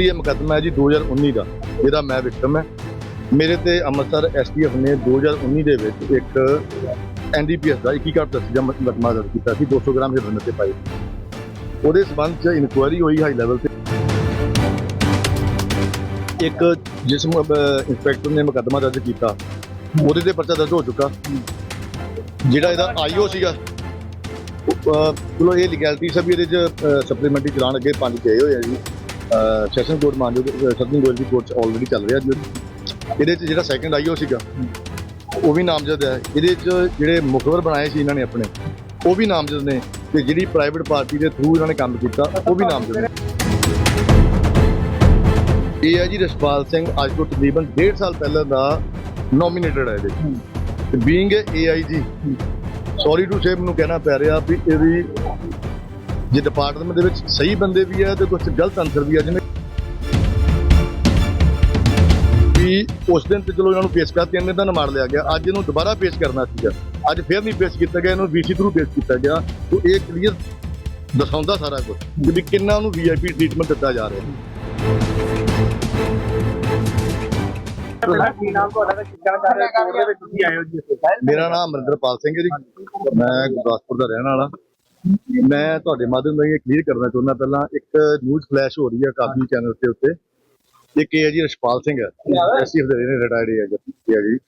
ਇਹ ਮੁਕੱਦਮਾ ਹੈ ਜੀ 2019 ਦਾ, ਜਿਹਦਾ ਮੈਂ ਵਿਕਟਮ ਹੈ। ਮੇਰੇ ਤੇ ਅੰਮ੍ਰਿਤਸਰ ਐਸਟੀਐਫ ਨੇ 2019 ਦੇ ਵਿੱਚ ਇੱਕ ਐਨਡੀਪੀਐਸ ਦਾ 21 ਘੱਟ ਦਸਜਾ ਮੁਕੱਦਮਾ ਦਰਜ ਕੀਤਾ ਸੀ 200 ਗ੍ਰਾਮ ਹੀਰੋਇਨ ਤੇ ਪਾਈ ਉਹਦੇ ਸਬੰਧ ਚ ਇਨਕੁਆਇਰੀ ਹੋਈ ਹਾਈ ਲੈਵਲ ਤੇ। ਇੱਕ ਜਿਸ ਇੰਸਪੈਕਟਰ ਨੇ ਮੁਕੱਦਮਾ ਦਰਜ ਕੀਤਾ, ਉਹਦੇ ਤੇ ਪਰਚਾ ਦਰਜ ਹੋ ਚੁੱਕਾ। ਜਿਹੜਾ ਇਹਦਾ ਆਈਓ ਸੀਗਾ ਚਲੋ ਇਹ ਲੀਗੈਲਿਟੀ ਸਭ ਇਹਦੇ ਚ ਸਪਲੀਮੈਂਟਰੀ ਚਲਾਨ ਅੱਗੇ ਪੰਜ ਗਏ ਹੋਏ ਆ ਜੀ। ਸੈਸ਼ਨ ਕੋਰਟ ਮਾਨਜੋ ਸਤਿੰਗ ਗੋਇਲ ਦੀ ਕੋਰਟ ਚ ਆਲਰੇਡੀ ਚੱਲ ਰਿਹਾ ਜੀ। ਇਹਦੇ ਚ ਜਿਹੜਾ ਸੈਕੰਡ ਆਈਓ ਸੀਗਾ। ਉਹ ਵੀ ਨਾਮਜ਼ਦ ਹੈ। ਇਹਦੇ ਚ ਜਿਹੜੇ ਮੁਖਬਰ ਬਣਾਏ ਸੀ ਇਹਨਾਂ ਨੇ ਆਪਣੇ, ਉਹ ਵੀ ਨਾਮਜ਼ਦ ਨੇ। ਤੇ ਜਿਹੜੀ ਪ੍ਰਾਈਵੇਟ ਪਾਰਟੀ ਦੇ ਥਰੂ ਇਹਨਾਂ ਨੇ ਕੰਮ ਕੀਤਾ, ਉਹ ਵੀ ਨਾਮਜ਼ਦ ਨੇ। ਇਹ ਹੈ ਜੀ ਰਸ਼ਪਾਲ ਸਿੰਘ, ਅੱਜ ਤੋਂ ਤਕਰੀਬਨ 1.5 ਸਾਲ ਪਹਿਲਾਂ ਦਾ ਨੋਮੀਨੇਟਡ ਹੈ ਇਹਦੇ ਤੇ being AIG sorry to say ਮੈਨੂੰ ਕਹਿਣਾ ਪੈ ਰਿਹਾ ਵੀ ਇਹਦੀ ਜੇ ਡਿਪਾਰਟਮੈਂਟ ਦੇ ਵਿੱਚ ਸਹੀ ਬੰਦੇ ਵੀ ਹੈ ਤੇ ਕੁਝ ਗਲਤ ਅਨਸਰ ਵੀ ਹੈ ਜਿਵੇਂ ਵੀ ਉਸ ਦਿਨ ਤੇ ਚਲੋ ਇਹਨਾਂ ਨੂੰ ਪੇਸ਼ ਕਰਤੀ, ਇਹਨੇ ਤਾਂ ਮਾਰ ਲਿਆ ਗਿਆ। ਅੱਜ ਇਹਨੂੰ ਦੁਬਾਰਾ ਪੇਸ਼ ਕਰਨਾ ਸੀਗਾ। ਅੱਜ ਫੇਰ ਨਹੀਂ ਪੇਸ਼ ਕੀਤਾ ਗਿਆ, ਇਹਨੂੰ ਵੀਸੀ ਥਰੂ ਪੇਸ਼ ਕੀਤਾ ਗਿਆ। ਤਾਂ ਇਹ ਕਲੀਅਰ ਦਰਸਾਉਂਦਾ ਸਾਰਾ ਕੁਝ ਵੀ ਕਿੰਨਾ ਉਹਨੂੰ ਵੀਆਈਪੀ ਟ੍ਰੀਟਮੈਂਟ ਦਿੱਤਾ ਜਾ ਰਿਹਾ। ਮੇਰਾ ਨਾਮ ਅਮਰਿੰਦਰਪਾਲ ਸਿੰਘ ਹੈ ਜੀ। ਮੈਂ ਗੁਰਦਾਸਪੁਰ ਦਾ ਰਹਿਣ ਵਾਲਾ। ਮੈਂ ਤੁਹਾਡੇ ਮਾਧਿਅਮ ਰਾਹੀਂ ਇਹ ਕਲੀਅਰ ਕਰਨਾ ਚਾਹੁੰਦਾ ਪਹਿਲਾਂ ਇੱਕ ਨਿਊਜ਼ ਫਲੈਸ਼ ਹੋ ਰਹੀ ਹੈ ਕਾਫੀ ਚੈਨਲ ਦੇ ਉੱਤੇ। ਇਹ ਹੈ ਜੀ ਰਸ਼ਪਾਲ ਸਿੰਘ ਹੈ ਐਸਟੀਐਫ ਨੇ ਰਿਟਾਇਰਡ ਹੈ ਜੀ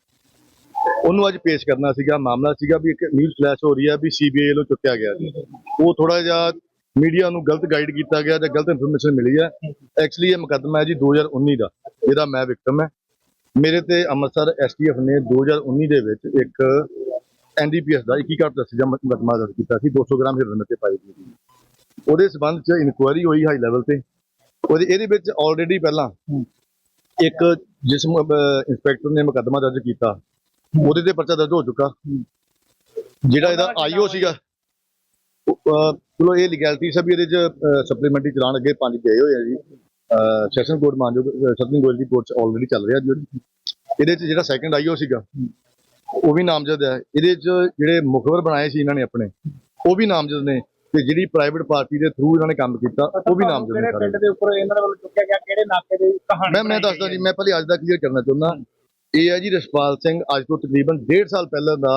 ਉਹਨੂੰ ਅੱਜ ਪੇਸ਼ ਕਰਨਾ ਸੀਗਾ, ਮਾਮਲਾ ਸੀਗਾ ਵੀ ਇੱਕ ਨਿਊਜ਼ ਫਲੈਸ਼ ਹੋ ਰਹੀ ਹੈ ਵੀ ਸੀਬੀਆਈ ਵੱਲੋਂ ਚੁੱਕਿਆ ਗਿਆ ਜੀ। ਉਹ ਥੋੜਾ ਜਿਹਾ ਮੀਡੀਆ ਨੂੰ ਗਲਤ ਗਾਈਡ ਕੀਤਾ ਗਿਆ ਜਾਂ ਗਲਤ ਇਨਫੋਰਮੇਸ਼ਨ ਮਿਲੀ ਹੈ। ਐਕਚੁਅਲੀ ਇਹ ਮੁਕੱਦਮਾ ਹੈ ਜੀ 2019 ਦਾ, ਇਹਦਾ ਮੈਂ ਵਿਕਟਮ ਹੈ। ਮੇਰੇ ਤੇ ਅੰਮ੍ਰਿਤਸਰ ਐਸਟੀਐਫ ਨੇ 2019 ਦੇ ਵਿੱਚ ਇੱਕ ਐਨਡੀਪੀਐਸ ਦਾ 21 ਘੱਟ ਦਸਜਾ ਮੁਕੱਦਮਾ ਦਰਜ ਕੀਤਾ ਸੀ 200 ਗ੍ਰਾਮ ਹੀਰੋਇਨ ਤੇ ਪਾਈ ਗਈ ਉਹਦੇ ਸਬੰਧ ਚ ਇਨਕੁਆਇਰੀ ਹੋਈ ਹਾਈ ਲੈਵਲ ਤੇ। ਉਹਦੇ ਇਹਦੇ ਵਿੱਚ ਆਲਰੇਡੀ ਪਹਿਲਾਂ ਇੱਕ ਜਿਸ ਇੰਸਪੈਕਟਰ ਨੇ ਮੁਕੱਦਮਾ ਦਰਜ ਕੀਤਾ। ਉਹਦੇ ਤੇ ਪਰਚਾ ਦਰਜ ਹੋ ਚੁੱਕਾ। ਜਿਹੜਾ ਇਹਦਾ ਆਈਓ ਸੀਗਾ। ਚਲੋ ਇਹ ਲੀਗੈਲਿਟੀ ਸਭ ਇਹਦੇ ਚ ਸਪਲੀਮੈਂਟਰੀ ਚਲਾਨ ਅੱਗੇ ਪੰਜ ਗਏ ਹੋਏ ਆ ਜੀ। ਸੈਸ਼ਨ ਕੋਰਟ ਮਾਨਜੋ ਸਤਿੰਗ ਗੋਇਲ ਦੀ ਕੋਰਟ ਚ ਆਲਰੇਡੀ ਚੱਲ ਰਿਹਾ ਜੀ। ਇਹਦੇ ਚ ਜਿਹੜਾ ਸੈਕੰਡ ਆਈਓ ਸੀਗਾ ਉਹ ਵੀ ਨਾਮਜ਼ਦ ਹੈ। ਇਹਦੇ ਚ ਜਿਹੜੇ ਮੁਖਬਰ ਬਣਾਏ ਸੀ ਇਹਨਾਂ ਨੇ ਆਪਣੇ ਉਹ ਵੀ ਨਾਮਜ਼ਦ ਨੇ ਤੇ ਜਿਹੜੀ ਪ੍ਰਾਈਵੇਟ ਪਾਰਟੀ ਦੇ ਥਰੂ ਇਹਨਾਂ ਨੇ ਕੰਮ ਕੀਤਾ ਉਹ ਵੀ ਨਾਮਜ਼ਦ ਨੇ ਸਾਰੇ। ਪਿੰਡ ਦੇ ਉੱਪਰ ਇਹਨਾਂ ਵੱਲੋਂ ਚੁੱਕਿਆ ਗਿਆ ਕਿਹੜੇ ਨਾਕੇ ਦੀ ਕਹਾਣੀ ਮੈਂ ਮੈਂ ਦੱਸਦਾ ਜੀ ਮੈਂ ਪਹਿਲੇ ਅੱਜ ਦਾ ਕਲੀਅਰ ਕਰਨਾ ਚਾਹੁੰਦਾ। ਇਹ ਹੈ ਜੀ ਰਸ਼ਪਾਲ ਸਿੰਘ ਅੱਜ ਤੋਂ ਤਕਰੀਬਨ 1.5 ਸਾਲ ਪਹਿਲਾਂ ਦਾ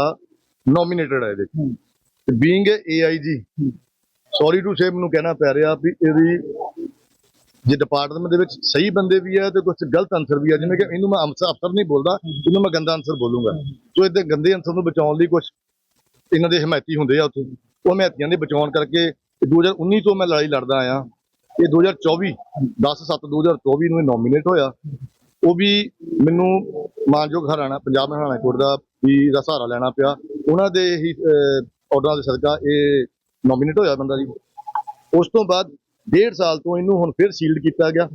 ਨੋਮੀਨੇਟਡ ਹੈ ਇਹਦੇ being AIG sorry to say ਮੈਨੂੰ ਕਹਿਣਾ ਪੈ ਰਿਹਾ ਵੀ ਇਹਦੀ ਜੇ ਡਿਪਾਰਟਮੈਂਟ ਦੇ ਵਿੱਚ ਸਹੀ ਬੰਦੇ ਵੀ ਹੈ ਤੇ ਕੁਝ ਗਲਤ ਅਨਸਰ ਵੀ ਆ, ਜਿਵੇਂ ਕਿ ਇਹਨੂੰ ਮੈਂ ਅਮਸਾ ਅਫਸਰ ਨਹੀਂ ਬੋਲਦਾ, ਇਹਨੂੰ ਮੈਂ ਗੰਦਾ ਅਨਸਰ ਬੋਲੂੰਗਾ। ਸੋ ਇਹਦੇ ਗੰਦੇ ਅਨਸਰ ਨੂੰ ਬਚਾਉਣ ਲਈ ਕੁਝ ਇਹਨਾਂ ਦੇ ਹਮਾਇਤੀ ਹੁੰਦੇ ਆ ਉੱਥੇ, ਉਹ ਹਮਾਇਤੀਆਂ ਦੇ ਬਚਾਉਣ ਕਰਕੇ 2019 ਤੋਂ ਮੈਂ ਲੜਾਈ ਲੜਦਾ ਆਇਆ। ਇਹ 2024 10 7 2024 ਨੂੰ ਇਹ ਨੋਮੀਨੇਟ ਹੋਇਆ। ਉਹ ਵੀ ਮੈਨੂੰ ਮਾਨਯੋਗ ਹਰਿਆਣਾ, ਪੰਜਾਬ ਹਰਿਆਣਾ ਕੋਰਟ ਦਾ ਵੀ ਦਾ ਸਹਾਰਾ ਲੈਣਾ ਪਿਆ। ਉਹਨਾਂ ਦੇ ਹੀ ਆਰਡਰਾਂ ਦੇ ਸਦਕਾ ਇਹ ਨੋਮੀਨੇਟ ਹੋਇਆ ਬੰਦਾ ਜੀ। ਉਸ ਤੋਂ ਬਾਅਦ ਡੇਢ ਸਾਲ ਤੋਂ ਇਹਨੂੰ ਹੁਣ ਫਿਰ ਸੀਲਡ ਕੀਤਾ ਗਿਆ।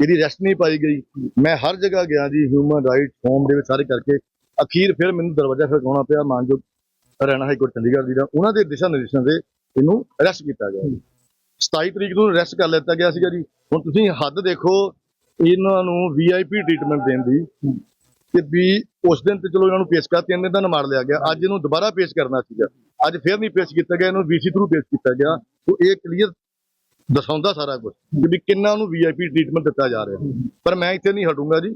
ਇਹਦੀ ਰੈਸਟ ਨਹੀਂ ਪਾਈ ਗਈ। ਮੈਂ ਹਰ ਜਗ੍ਹਾ ਗਿਆ ਜੀ ਹਿਊਮਨ ਰਾਈਟ ਹੋਮ ਦੇ ਵਿੱਚ ਸਾਰੇ ਕਰਕੇ। ਅਖੀਰ ਫਿਰ ਮੈਨੂੰ ਦਰਵਾਜ਼ਾ ਖੜਕਾਉਣਾ ਪਿਆ, ਮਾਨਯੋਗ ਹਰਿਆਣਾ ਹਾਈ ਕੋਰਟ ਚੰਡੀਗੜ੍ਹ ਦੀ ਦਾ। ਉਹਨਾਂ ਦੇ ਦਿਸ਼ਾ ਨਿਰਦੇਸ਼ਾਂ ਦੇ ਇਹਨੂੰ ਅਰੈਸਟ ਕੀਤਾ ਗਿਆ 27 ਤਰੀਕ ਨੂੰ ਅਰੈਸਟ ਕਰ ਲਿੱਤਾ ਗਿਆ ਸੀਗਾ ਜੀ। ਹੁਣ ਤੁਸੀਂ ਹੱਦ ਦੇਖੋ, ਇਹਨਾਂ ਨੂੰ ਵੀਆਈਪੀ ਟ੍ਰੀਟਮੈਂਟ ਦੇਣ ਦੀ ਕਿ ਵੀ ਉਸ ਦਿਨ ਤੇ ਚਲੋ ਇਹਨਾਂ ਨੂੰ ਪੇਸ਼ ਕਰ ਇਹਨੇ ਤਾਂ ਮਾਰ ਲਿਆ ਗਿਆ। ਅੱਜ ਇਹਨੂੰ ਦੁਬਾਰਾ ਪੇਸ਼ ਕਰਨਾ ਸੀਗਾ। ਅੱਜ ਫੇਰ ਨਹੀਂ ਪੇਸ਼ ਕੀਤਾ ਗਿਆ, ਇਹਨੂੰ ਵੀਸੀ ਥਰੂ ਪੇਸ਼ ਕੀਤਾ ਗਿਆ। ਤਾਂ ਇਹ ਕਲੀਅਰ ਦਰਸਾਉਂਦਾ ਸਾਰਾ ਕੁਝ ਕਿ ਵੀ ਕਿੰਨਾ ਉਹਨੂੰ ਵੀਆਈਪੀ ਟ੍ਰੀਟਮੈਂਟ ਦਿੱਤਾ ਜਾ ਰਿਹਾ। ਪਰ ਮੈਂ ਇੱਥੇ ਨਹੀਂ ਹਟੂੰਗਾ ਜੀ।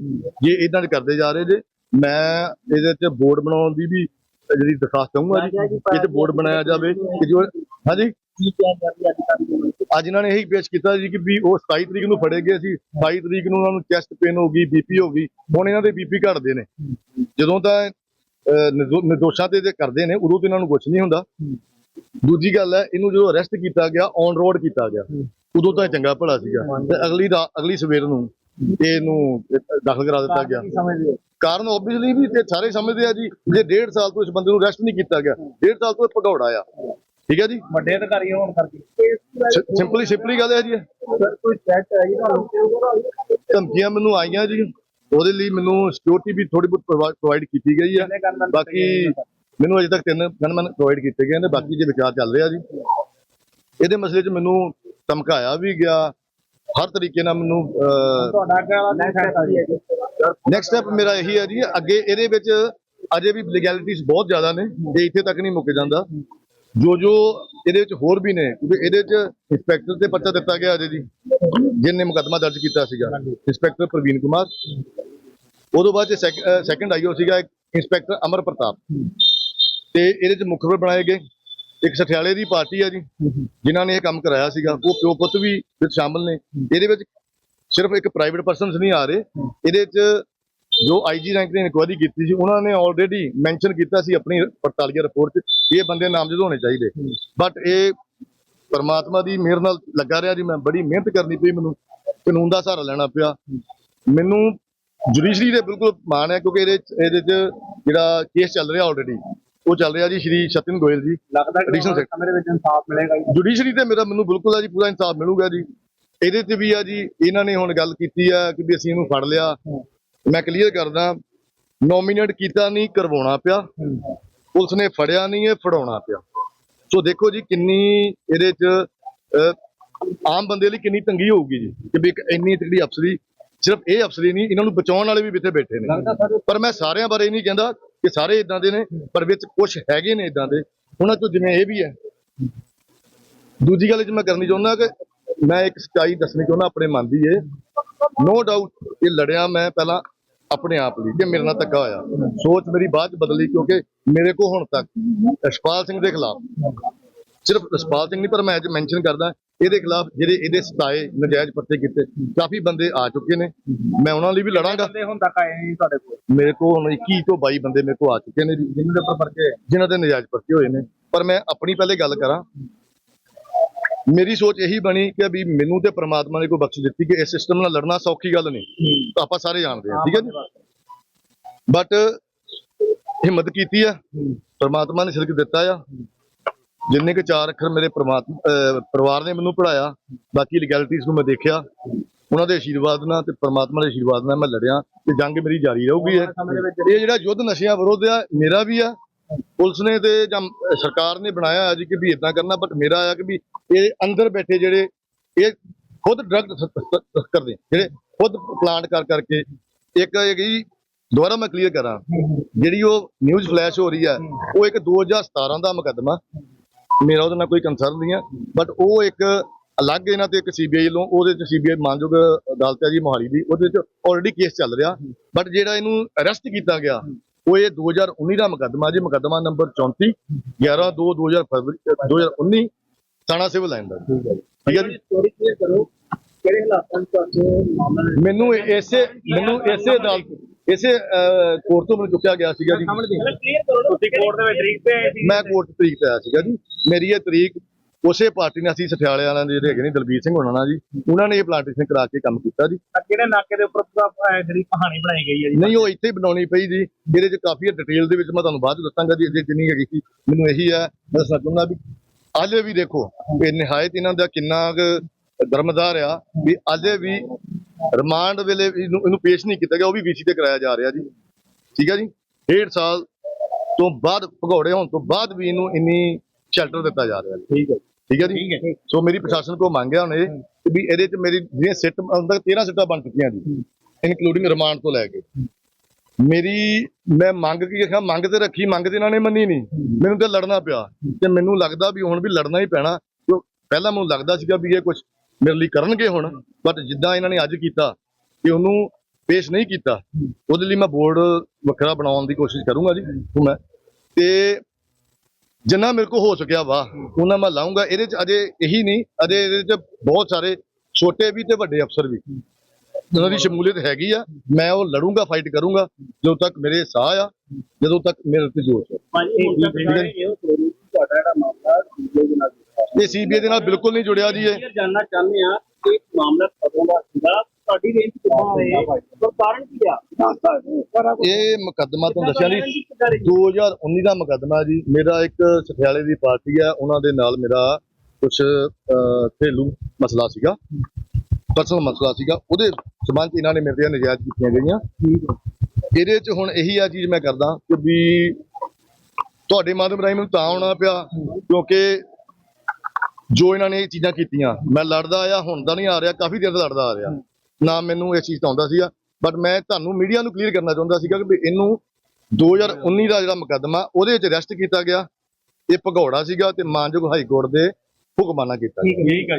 ਜੇ ਇਦਾਂ ਦੇ ਕਰਦੇ ਜਾ ਰਹੇ ਜੇ ਮੈਂ ਇਹਦੇ ਤੇ ਬੋਰਡ ਬਣਾਉਣ ਦੀ ਵੀ ਜਿਹੜੀ ਦਰਖਾਸਤ ਦਊਂਗਾ ਜੀ ਇਹ ਤੇ ਬੋਰਡ ਬਣਾਇਆ ਜਾਵੇ ਕਿ ਜੋ ਹਾਂਜੀ? ਅੱਜ ਇਹਨਾਂ ਨੇ ਇਹੀ ਪੇਸ਼ ਕੀਤਾ ਜੀ ਕਿ ਵੀ ਉਹ 27 ਤਰੀਕ ਨੂੰ ਫੜੇ ਗਏ ਸੀ। 22 ਤਰੀਕ ਨੂੰ ਉਹਨਾਂ ਨੂੰ ਚੈਸਟ ਪੇਨ ਹੋ ਗਈ ਬੀਪੀ ਹੋ ਗਈ। ਹੁਣ ਇਹਨਾਂ ਦੇ ਬੀਪੀ ਘਟਦੇ ਨੇ। ਜਦੋਂ ਤਾਂ ਨਿਰਦੋਸ਼ਾਂ ਤੇ ਕਰਦੇ ਨੇ ਉਦੋਂ ਤੇ ਇਹਨਾਂ ਨੂੰ ਕੁਝ ਨਹੀਂ ਹੁੰਦਾ। ਦੂਜੀ ਗੱਲ ਹੈ ਇਹਨੂੰ ਜਦੋਂ ਅਰੈਸਟ ਕੀਤਾ ਗਿਆ ਔਨ ਰੋਡ ਕੀਤਾ ਗਿਆ ਉਦੋਂ ਤਾਂ ਇਹ ਚੰਗਾ ਭਲਾ ਸੀਗਾ। ਤੇ ਅਗਲੀ ਰਾ- ਅਗਲੀ ਸਵੇਰ ਨੂੰ ਇਹਨੂੰ ਦਾਖਲ ਕਰਾ ਦਿੱਤਾ ਗਿਆ। ਕਾਰਨ ਓਬਵੀਅਸਲੀ ਵੀ ਤੇ ਸਾਰੇ ਸਮਝਦੇ ਆ ਜੀ ਜੇ ਡੇਢ ਸਾਲ ਤੋਂ ਇਸ ਬੰਦੇ ਨੂੰ ਅਰੈਸਟ ਨਹੀਂ ਕੀਤਾ ਗਿਆ ਡੇਢ ਸਾਲ ਤੋਂ ਇਹ ਭਗੌੜਾ ਆ। ਠੀਕ ਹੈ ਜੀ? ਵੱਡੇ ਅਧਿਕਾਰੀ ਹੋਣ ਕਰਕੇ। ਸਿੰਪਲੀ ਸਿੰਪਲੀ ਗੱਲ ਹੈ ਜੀ। ਇਹ। ਸਰ ਕੋਈ ਚੈਟ ਜੀ ਤੁਹਾਨੂੰ? ਧਮਕੀਆਂ ਮੈਨੂੰ ਆਈਆਂ ਜੀ। ਉਹਦੇ ਲਈ ਮੈਨੂੰ ਸਿਕਿਉਰਿਟੀ ਵੀ ਥੋੜੀ ਬਹੁਤ ਪ੍ਰੋਵਾਈਡ ਕੀਤੀ ਗਈ ਹੈ। ਬਾਕੀ ਮੈਨੂੰ ਅਜੇ ਤੱਕ ਤਿੰਨ ਗਨਮੈਨ ਪ੍ਰੋਵਾਈਡ ਕੀਤੇ ਗਏ ਨੇ ਬਾਕੀ ਜੇ ਵਿਚਾਰ ਚੱਲ ਰਿਹਾ ਜੀ। ਇਹਦੇ ਮਸਲੇ 'ਚ ਮੈਨੂੰ ਧਮਕਾਇਆ ਵੀ ਗਿਆ। ਹਰ ਤਰੀਕੇ ਨਾਲ ਮੈਨੂੰ ਨੈਕਸਟ ਜੀ। ਸਟੈਪ ਮੇਰਾ ਇਹੀ ਹੈ ਜੀ। ਅੱਗੇ ਇਹਦੇ ਵਿੱਚ ਅਜੇ ਵੀ ਲੀਗੈਲਿਟੀਜ਼ ਬਹੁਤ ਜ਼ਿਆਦਾ ਨੇ। ਇਹ ਇੱਥੇ ਤੱਕ ਨਹੀਂ ਮੁੱਕ ਜਾਂਦਾ। ਜੋ ਜੋ ਇਹਦੇ ਵਿੱਚ ਹੋਰ ਵੀ ਨੇ ਕਿਉਂਕਿ ਇਹਦੇ ਵਿੱਚ ਇੰਸਪੈਕਟਰ ਤੇ ਪਰਚਾ ਦਿੱਤਾ ਗਿਆ ਅਜੇ ਜੀ। ਜਿਹਨੇ ਮੁਕੱਦਮਾ ਦਰਜ ਕੀਤਾ ਸੀਗਾ। ਇੰਸਪੈਕਟਰ ਪ੍ਰਵੀਨ ਕੁਮਾਰ। ਉਦੋਂ ਬਾਅਦ ਚ ਸੈਕੰਡ ਆਈਓ ਸੀਗਾ ਇੰਸਪੈਕਟਰ ਅਮਰ ਪ੍ਰਤਾਪ। ਤੇ ਇਹਦੇ ਚ ਮੁਖਬਰ ਬਣਾਏ ਗਏ। ਇੱਕ ਸਠਿਆਲੇ ਦੀ ਪਾਰਟੀ ਆ ਜੀ, ਜਿਨ੍ਹਾਂ ਨੇ ਇਹ ਕੰਮ ਕਰਾਇਆ ਸੀਗਾ। ਉਹ ਪਿਓ ਪੁੱਤ ਵੀ ਵਿੱਚ ਸ਼ਾਮਲ ਨੇ। ਇਹਦੇ ਵਿੱਚ ਸਿਰਫ ਇੱਕ ਪ੍ਰਾਈਵੇਟ ਪਰਸਨਸ ਨਹੀਂ ਆ ਰਹੇ। ਇਹਦੇ ਚ ਜੋ ਆਈਜੀ ਰੈਂਕ ਨੇ ਇਨਕੁਆਇਰੀ ਕੀਤੀ ਸੀ, ਉਹਨਾਂ ਨੇ ਆਲਰੇਡੀ ਮੈਂਸ਼ਨ ਕੀਤਾ ਸੀ ਆਪਣੀ ਪੜਤਾਲੀਆ ਰਿਪੋਰਟ 'ਚ। ਵੀ ਇਹ ਬੰਦੇ ਨਾਮਜ਼ਦ ਹੋਣੇ ਚਾਹੀਦੇ। ਬਟ ਇਹ ਪਰਮਾਤਮਾ ਦੀ ਮਿਹਰ ਨਾਲ ਲੱਗਾ ਰਿਹਾ ਜੀ। ਮੈਂ ਬੜੀ ਮਿਹਨਤ ਕਰਨੀ ਪਈ ਮੈਨੂੰ। ਕਾਨੂੰਨ ਦਾ ਸਹਾਰਾ ਲੈਣਾ ਪਿਆ। ਮੈਨੂੰ ਜੁਡੀਸ਼ਰੀ ਦੇ ਬਿਲਕੁਲ ਮਾਣ ਹੈ, ਕਿਉਂਕਿ ਇਹਦੇ ਇਹਦੇ 'ਚ ਜਿਹੜਾ ਕੇਸ ਚੱਲ ਰਿਹਾ ਆਲਰੇਡੀ ਉਹ ਚੱਲ ਰਿਹਾ ਜੀ ਸ਼੍ਰੀ ਸਤਿਨ ਗੋਇਲ ਜੀ। ਲੱਗਦਾ ਵਾਲੇ ਸਮੇਂ ਦੇ ਵਿੱਚ ਇਨਸਾਫ ਮਿਲੇਗਾ ਜੀ। ਜੁਡੀਸ਼ਰੀ ਤੇ ਮੇਰਾ ਮੈਨੂੰ ਬਿਲਕੁਲ ਆ ਜੀ ਪੂਰਾ ਇਨਸਾਫ ਮਿਲੂਗਾ ਜੀ। ਇਹਦੇ ਤੇ ਵੀ ਆ ਜੀ ਇਹਨਾਂ ਨੇ ਹੁਣ ਗੱਲ ਕੀਤੀ ਆ ਕਿ ਵੀ ਅਸੀਂ ਇਹਨੂੰ ਫੜ ਲਿਆ। ਮੈਂ ਕਲੀਅਰ ਕਰਦਾ ਨੋਮੀਨੇਟ ਕੀਤਾ ਨਹੀਂ ਕਰਵਾਉਣਾ ਪਿਆ। ਪੁਲਿਸ ਨੇ ਫੜਿਆ ਨਹੀਂ ਇਹ ਫੜਾਉਣਾ ਪਿਆ। ਸੋ ਦੇਖੋ ਜੀ ਕਿੰਨੀ ਇਹਦੇ ਚ ਆਮ ਬੰਦੇ ਲਈ ਕਿੰਨੀ ਤੰਗੀ ਹੋਊਗੀ ਜੀ ਕਿ ਵੀ ਇੱਕ ਇੰਨੀ ਤਕੜੀ ਅਫਸਰੀ ਸਿਰਫ ਇਹ ਅਫਸਰੀ ਨਹੀਂ ਇਹਨਾਂ ਨੂੰ ਬਚਾਉਣ ਵਾਲੇ ਵੀ ਇੱਥੇ ਬੈਠੇ ਨੇ। ਪਰ ਮੈਂ ਸਾਰਿਆਂ ਬਾਰੇ ਨਹੀਂ ਕਹਿੰਦਾ ਕਿ ਸਾਰੇ ਇਦਾਂ ਦੇ ਨੇ, ਪਰ ਵਿੱਚ ਕੁਝ ਹੈਗੇ ਨੇ ਇਦਾਂ ਦੇ। ਉਹਨਾਂ ਚੋਂ ਜਿਵੇਂ ਇਹ ਵੀ ਹੈ। ਦੂਜੀ ਗੱਲ ਜੇ ਮੈਂ ਕਰਨੀ ਚਾਹੁੰਦਾ ਕਿ ਮੈਂ ਇੱਕ ਸੱਚਾਈ ਦੱਸਣੀ ਚਾਹੁੰਦਾ ਆਪਣੇ ਮਨ ਦੀ ਇਹ। ਨੋ ਡਾਊਟ ਇਹ ਲੜਿਆ ਮੈਂ ਪਹਿਲਾਂ ਆਪਣੇ ਆਪ ਲਈ, ਕਿ ਮੇਰੇ ਨਾਲ ਧੱਕਾ ਹੋਇਆ। ਸੋਚ ਮੇਰੀ ਬਾਅਦ ਚ ਬਦਲੀ, ਕਿਉਂਕਿ ਮੇਰੇ ਕੋ ਹੁਣ ਤੱਕ ਯਸ਼ਪਾਲ ਸਿੰਘ ਦੇ ਖਿਲਾਫ ਸਿਰਫ ਰਸਪਾਲ ਸਿੰਘ ਨਹੀਂ, ਪਰ ਮੈਂ ਅੱਜ ਮੈਂਸ਼ਨ ਕਰਦਾ ਇਹਦੇ ਖਿਲਾਫ ਜਿਹੜੇ ਇਹਦੇ ਸਤਾਏ ਨਜਾਇਜ਼ ਪਰਚੇ ਕੀਤੇ ਕਾਫੀ ਬੰਦੇ ਆ ਚੁੱਕੇ ਨੇ। ਮੈਂ ਉਹਨਾਂ ਲਈ ਵੀ ਲੜਾਂਗਾ। ਬੰਦੇ ਹੁਣ ਤੱਕ ਆਏ ਨਹੀਂ ਤੁਹਾਡੇ ਕੋਲ? ਮੇਰੇ ਕੋਲ ਹੁਣ 21 ਤੋਂ 22 ਬੰਦੇ ਮੇਰੇ ਕੋਲ ਆ ਚੁੱਕੇ ਨੇ ਜਿਨ੍ਹਾਂ ਦੇ ਉੱਪਰ ਪਰਚੇ ਜਿਨ੍ਹਾਂ ਦੇ ਨਜਾਇਜ਼ ਪਰਚੇ ਹੋਏ ਨੇ। ਪਰ ਮੈਂ ਆਪਣੀ ਪਹਿਲੇ ਗੱਲ ਕਰਾਂ। ਮੇਰੀ ਸੋਚ ਇਹੀ ਬਣੀ ਕਿ ਵੀ ਮੈਨੂੰ ਤੇ ਪ੍ਰਮਾਤਮਾ ਨੇ ਕੋਈ ਬਖਸ਼ ਦਿੱਤੀ ਕਿ ਇਸ ਸਿਸਟਮ ਨਾਲ ਲੜਨਾ ਸੌਖੀ ਗੱਲ ਨਹੀਂ। ਤਾਂ ਆਪਾਂ ਸਾਰੇ ਜਾਣਦੇ ਹਾਂ ਠੀਕ ਹੈ ਜੀ? ਬਟ ਹਿੰਮਤ ਕੀਤੀ ਆ। ਪ੍ਰਮਾਤਮਾ ਨੇ ਸਿਰਕ ਦਿੱਤਾ ਆ। ਜਿੰਨੇ ਕੁ ਚਾਰ ਅੱਖਰ ਮੇਰੇ ਪ੍ਰਮਾਤਮਾ ਪਰਿਵਾਰ ਨੇ ਮੈਨੂੰ ਪੜਾਇਆ ਬਾਕੀ ਲੀਗੈਲਿਟੀਜ਼ ਨੂੰ ਮੈਂ ਦੇਖਿਆ। ਉਹਨਾਂ ਦੇ ਆਸ਼ੀਰਵਾਦ ਨਾਲ ਤੇ ਪ੍ਰਮਾਤਮਾ ਦੇ ਆਸ਼ੀਰਵਾਦ ਨਾਲ ਮੈਂ ਲੜਿਆ ਤੇ ਜੰਗ ਮੇਰੀ ਜਾਰੀ ਰਹੂਗੀ ਇਹ। ਜਿਹੜਾ ਯੁੱਧ ਨਸ਼ਿਆਂ ਵਿਰੁੱਧ ਆ ਮੇਰਾ ਵੀ ਆ। ਪੁਲਿਸ ਨੇ ਤੇ ਜਾਂ ਸਰਕਾਰ ਨੇ ਬਣਾਇਆ ਅੱਜ ਕਿ ਵੀ ਇਦਾਂ ਕਰਨਾ ਬਟ ਮੇਰਾ ਆ ਕਿ ਵੀ ਇਹ ਅੰਦਰ ਬੈਠੇ ਜਿਹੜੇ ਇਹ ਖੁਦ ਡਰਗ ਕਰਦੇ ਆ, ਜਿਹੜੇ ਖੁਦ ਪਲਾਂਟ ਕਰ ਕਰਕੇ ਇੱਕ ਹੈਗੀ ਦੁਬਾਰਾ ਮੈਂ ਕਲੀਅਰ ਕਰਾਂ। ਜਿਹੜੀ ਉਹ ਨਿਊਜ਼ ਫਲੈਸ਼ ਹੋ ਰਹੀ ਹੈ ਉਹ ਇੱਕ 2017 ਦਾ ਮੁਕੱਦਮਾ ਮੇਰਾ ਉਹਦੇ ਨਾਲ ਕੋਈ ਕੰਸਰਨ ਨਹੀਂ ਆ ਬਟ ਉਹ ਇੱਕ ਅਲੱਗ ਇਹਨਾਂ ਤੇ ਇੱਕ ਸੀਬੀਆਈ ਵੱਲੋਂ ਉਹਦੇ ਚ ਸੀਬੀਆਈ ਮਾਨਯੋਗ ਅਦਾਲਤ ਹੈ ਜੀ ਮੋਹਾਲੀ ਦੀ ਉਹਦੇ ਚ ਆਲਰੇਡੀ ਕੇਸ ਚੱਲ ਰਿਹਾ। ਬਟ ਜਿਹੜਾ ਇਹਨੂੰ ਅਰੈਸਟ ਕੀਤਾ ਗਿਆ ਉਹ ਇਹ 2019 ਦਾ ਮੁਕੱਦਮਾ ਜੀ ਮੁਕੱਦਮਾ ਨੰਬਰ 34 11 2 2000 ਫਰਵਰੀ 2019 ਥਾਣਾ ਸਿਵਲ ਲਾਈਨ ਦਾ। ਠੀਕ ਹੈ ਜੀ। ਸਟੋਰੀ ਕਲੀਅਰ ਕਰੋ ਕਿਹੜੇ ਹਾਲਾਤਾਂ ਵਿੱਚ ਤੁਹਾਡੇ ਮਾਮਲਾ ਮੈਨੂੰ ਇਸੇ ਮੈਨੂੰ ਇਸੇ ਅਦਾਲਤ ਇਸੇ ਕੋਰਟ ਤੋਂ ਮੈਨੂੰ ਚੁੱਕਿਆ ਗਿਆ ਸੀਗਾ ਜੀ। ਤੁਸੀਂ ਕੋਰਟ ਦੇ ਵਿੱਚ ਤਰੀਕ ਤੇ ਆਏ ਸੀ ਮੈਂ ਕੋਰਟ ਤਰੀਕ ਤੇ ਆਇਆ ਸੀਗਾ ਜੀ। ਮੇਰੀ ਇਹ ਤਰੀਕ ਉਸੇ ਪਾਰਟੀ ਨੇ ਅਸੀਂ ਸਠਿਆਲੇ ਵਾਲਿਆਂ ਦੇ ਜਿਹੜੇ ਹੈਗੇ ਨੇ ਦਲਬੀਰ ਸਿੰਘ ਹੋਣਾ ਨਾਲ ਜੀ ਉਹਨਾਂ ਨੇ ਇਹ ਪਲਾਂਟੇਸ਼ਨ ਕਰਾ ਕੇ ਕੰਮ ਕੀਤਾ ਜੀ। ਤਾਂ ਕਿਹੜੇ ਨਾਕੇ ਦੇ ਉੱਪਰ ਪੂਰਾ, ਜਿਹੜੀ ਕਹਾਣੀ ਬਣਾਈ ਗਈ ਹੈ ਜੀ? ਨਹੀਂ ਉਹ ਇੱਥੇ ਹੀ ਬਣਾਉਣੀ ਪਈ ਜੀ। ਇਹਦੇ ਚ ਕਾਫੀ ਡਿਟੇਲ ਦੇ ਵਿੱਚ ਮੈਂ ਤੁਹਾਨੂੰ ਬਾਅਦ ਚ ਦੱਸਾਂਗਾ ਜੀ ਜੇ ਜਿੰਨੀ ਹੈਗੀ ਸੀ। ਮੈਨੂੰ ਇਹੀ ਹੈ ਮੈਂ ਦੱਸਣਾ ਚਾਹੁੰਦਾ ਵੀ ਅੱਜ ਵੀ ਦੇਖੋ ਇਹ ਨਿਹਾਇਤ ਇਹਨਾਂ ਦਾ ਕਿੰਨਾ ਕੁ ਦਰਮਦਾਰ ਆ ਵੀ ਅੱਜ ਵੀ ਰਿਮਾਂਡ ਵੇਲੇ ਇਹਨੂੰ ਪੇਸ਼ ਨਹੀਂ ਕੀਤਾ ਗਿਆ ਉਹ ਵੀ ਵੀਸੀ ਤੇ ਕਰਾਇਆ ਜਾ ਰਿਹਾ ਜੀ। ਠੀਕ ਹੈ ਜੀ? ਡੇਢ ਸਾਲ ਤੋਂ ਬਾਅਦ ਭਗੌੜੇ ਹੋਣ ਤੋਂ ਬਾਅਦ ਵੀ ਇਹਨੂੰ ਇੰਨੀ ਸ਼ੈਲਟਰ ਦਿੱਤਾ ਜਾ ਰਿਹਾ ਠੀਕ ਹੈ ਠੀਕ ਹੈ ਜੀ? ਸੋ ਮੇਰੀ ਪ੍ਰਸ਼ਾਸਨ ਕੋ ਮੰਗਿਆ ਹੁਣ ਇਹ ਕਿ ਵੀ ਇਹਦੇ ਚ ਮੇਰੀ ਜਿਹੜੀਆਂ ਸਿੱਟ ਤੱਕ 13 ਸਿੱਟਾਂ ਬਣ ਚੁੱਕੀਆਂ ਜੀ ਇਨਕਲੂਡਿੰਗ ਰਿਮਾਂਡ ਤੋਂ ਲੈ ਕੇ। ਮੇਰੀ ਮੈਂ ਮੰਗ ਕੀ ਆਖਿਆ ਮੰਗ ਤੇ ਰੱਖੀ ਮੰਗ ਤੇ ਇਹਨਾਂ ਨੇ ਮੰਨੀ ਨਹੀਂ। ਮੈਨੂੰ ਤੇ ਲੜਨਾ ਪਿਆ। ਤੇ ਮੈਨੂੰ ਲੱਗਦਾ ਵੀ ਹੁਣ ਵੀ ਲੜਨਾ ਹੀ ਪੈਣਾ। ਕਿਉਂ ਪਹਿਲਾਂ ਮੈਨੂੰ ਲੱਗਦਾ ਸੀਗਾ ਵੀ ਇਹ ਕੁਝ ਮੇਰੇ ਲਈ ਕਰਨਗੇ ਹੁਣ ਬਟ ਜਿੱਦਾਂ ਇਹਨਾਂ ਨੇ ਅੱਜ ਕੀਤਾ ਕਿ ਉਹਨੂੰ ਪੇਸ਼ ਨਹੀਂ ਕੀਤਾ ਉਹਦੇ ਲਈ ਮੈਂ ਬੋਰਡ ਵੱਖਰਾ ਬਣਾਉਣ ਦੀ ਕੋਸ਼ਿਸ਼ ਕਰੂੰਗਾ ਜੀ ਮੈਂ। ਤੇ ਜਿੰਨਾ ਮੇਰੇ ਕੋ ਹੋ ਸਕਿਆ ਵਾ ਉਹਨਾਂ ਮੈਂ ਲਾਉਂਗਾ ਇਹਦੇ ਚ ਅਜੇ ਇਹੀ ਨਹੀਂ ਅਜੇ ਇਹਦੇ ਚ ਬਹੁਤ ਸਾਰੇ ਛੋਟੇ ਵੀ ਤੇ ਵੱਡੇ ਅਫਸਰ ਵੀ। ਉਹਨਾਂ ਦੀ ਸ਼ਮੂਲੀਅਤ ਹੈਗੀ ਆ ਮੈਂ ਉਹ ਲੜੂੰਗਾ ਫਾਈਟ ਕਰੂੰਗਾ ਜਦੋਂ ਤੱਕ ਮੇਰੇ ਸਾਹ ਆ ਜਦੋਂ ਤੱਕ ਮੇਰੇ ਤੇ ਜੋਸ਼ ਹੈ ਇਹੋ ਸੀਬੀਆਈ ਦੇ ਨਾਲ ਬਿਲਕੁਲ ਨਹੀਂ ਜੁੜਿਆ ਜੀ ਇਹ। ਇਹ ਜਾਨਣਾ ਚਾਹੁੰਦੇ ਆ ਕਿ ਮਾਮਲਾ ਕਦੋਂ ਦਾ ਸੀਗਾ ਤੁਹਾਡੀ ਰੇਂਜ ਕਿੱਥੋਂ ਆਏ ਪਰ ਕਾਰਨ ਕੀ ਆ? ਇਹ ਮੁਕੱਦਮਾ ਤੁਹਾਨੂੰ ਦੱਸਿਆ ਨਹੀਂ 2019 ਦਾ ਮੁਕੱਦਮਾ ਜੀ। ਮੇਰਾ ਇੱਕ ਸਠਿਆਲੇ ਦੀ ਪਾਰਟੀ ਆ ਉਹਨਾਂ ਦੇ ਨਾਲ ਮੇਰਾ ਕੁਝ ਘਰੇਲੂ ਮਸਲਾ ਸੀਗਾ। ਪਰਸਨਲ ਮਸਲਾ ਸੀਗਾ। ਉਹਦੇ ਸਬੰਧ 'ਚ ਇਹਨਾਂ ਨੇ ਮੇਰੇ ਤੇ ਨਜਾਇਜ਼ ਕੀਤੀਆਂ ਗਈਆਂ। ਇਹਦੇ 'ਚ ਹੁਣ ਇਹੀ ਆ ਚੀਜ਼ ਮੈਂ ਕਰਦਾ ਕਿ ਵੀ ਤੁਹਾਡੇ ਮਾਧਿਅਮ ਰਾਹੀਂ ਮੈਨੂੰ ਤਾਂ ਆਉਣਾ ਪਿਆ ਕਿਉਂਕਿ ਜੋ ਇਹਨਾਂ ਨੇ ਇਹ ਚੀਜ਼ਾਂ ਕੀਤੀਆਂ ਮੈਂ ਲੜਦਾ ਆਇਆ ਹੁਣ ਦਾ ਨਹੀਂ ਆ ਰਿਹਾ ਕਾਫੀ ਦੇਰ ਤੋਂ ਲੜਦਾ ਆ ਰਿਹਾ। ਨਾ ਮੈਨੂੰ ਇਸ ਚੀਜ਼ ਤੋਂ ਆਉਂਦਾ ਸੀਗਾ। ਬਟ ਮੈਂ ਤੁਹਾਨੂੰ ਮੀਡੀਆ ਨੂੰ ਕਲੀਅਰ ਕਰਨਾ ਚਾਹੁੰਦਾ ਸੀਗਾ ਕਿ ਇਹਨੂੰ 2019 ਦਾ ਜਿਹੜਾ ਮੁਕੱਦਮਾ ਉਹਦੇ ਵਿੱਚ ਅਰੈਸਟ ਕੀਤਾ ਗਿਆ। ਇਹ ਭਗੌੜਾ ਸੀਗਾ ਤੇ ਮਾਨਯੋਗ ਹਾਈ ਕੋਰਟ ਦੇ ਹੁਕਮਾਨਾ ਕੀਤਾ ਗਿਆ। ਠੀਕ ਹੈ